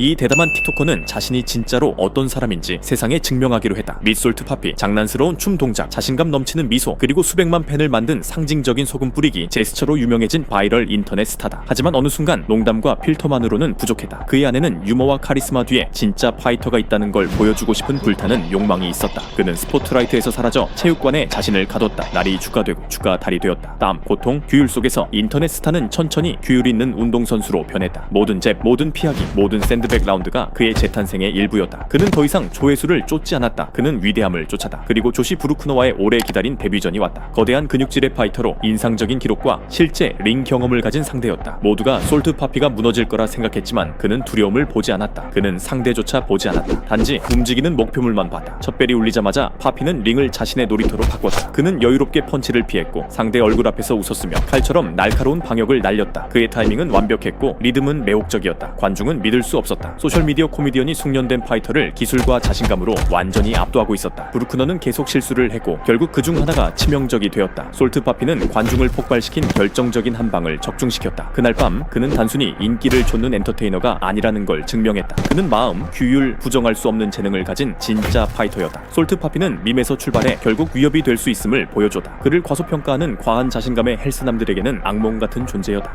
이 대담한 틱토커는 자신이 진짜로 어떤 사람인지 세상에 증명하기로 했다. 밑솔트 파피, 장난스러운 춤 동작, 자신감 넘치는 미소, 그리고 수백만 팬을 만든 상징적인 소금 뿌리기, 제스처로 유명해진 바이럴 인터넷 스타다. 하지만 어느 순간 농담과 필터만으로는 부족했다. 그의 안에는 유머와 카리스마 뒤에 진짜 파이터가 있다는 걸 보여주고 싶은 불타는 욕망이 있었다. 그는 스포트라이트에서 사라져 체육관에 자신을 가뒀다. 날이 주가 되고 주가 달이 되었다. 땀, 고통, 규율 속에서 인터넷 스타는 천천히 규율 있는 운동선수로 변했다. 모든 잽, 모든 피하기, 모든 샌드 백 라운드가 그의 재탄생의 일부였다. 그는 더 이상 조회수를 쫓지 않았다. 그는 위대함을 쫓았다. 그리고 조시 브루크너와의 오래 기다린 데뷔전이 왔다. 거대한 근육질의 파이터로 인상적인 기록과 실제 링 경험을 가진 상대였다. 모두가 솔트 파피가 무너질 거라 생각했지만 그는 두려움을 보지 않았다. 그는 상대조차 보지 않았다. 단지 움직이는 목표물만 봤다. 첫 벨이 울리자마자 파피는 링을 자신의 놀이터로 바꿨다. 그는 여유롭게 펀치를 피했고 상대 얼굴 앞에서 웃었으며 칼처럼 날카로운 방역을 날렸다. 그의 타이밍은 완벽했고 리듬은 매혹적이었다. 관중은 믿을 수 없 었다. 소셜미디어 코미디언이 숙련된 파이터를 기술과 자신감으로 완전히 압도하고 있었다. 브루크너는 계속 실수를 했고 결국 그중 하나가 치명적이 되었다. 솔트 파피는 관중을 폭발시킨 결정적인 한 방을 적중시켰다. 그날 밤 그는 단순히 인기를 쫓는 엔터테이너가 아니라는 걸 증명했다. 그는 마음, 규율, 부정할 수 없는 재능을 가진 진짜 파이터였다. 솔트 파피는 밈에서 출발해 결국 위협이 될 수 있음을 보여줬다. 그를 과소평가하는 과한 자신감의 헬스남들에게는 악몽 같은 존재였다.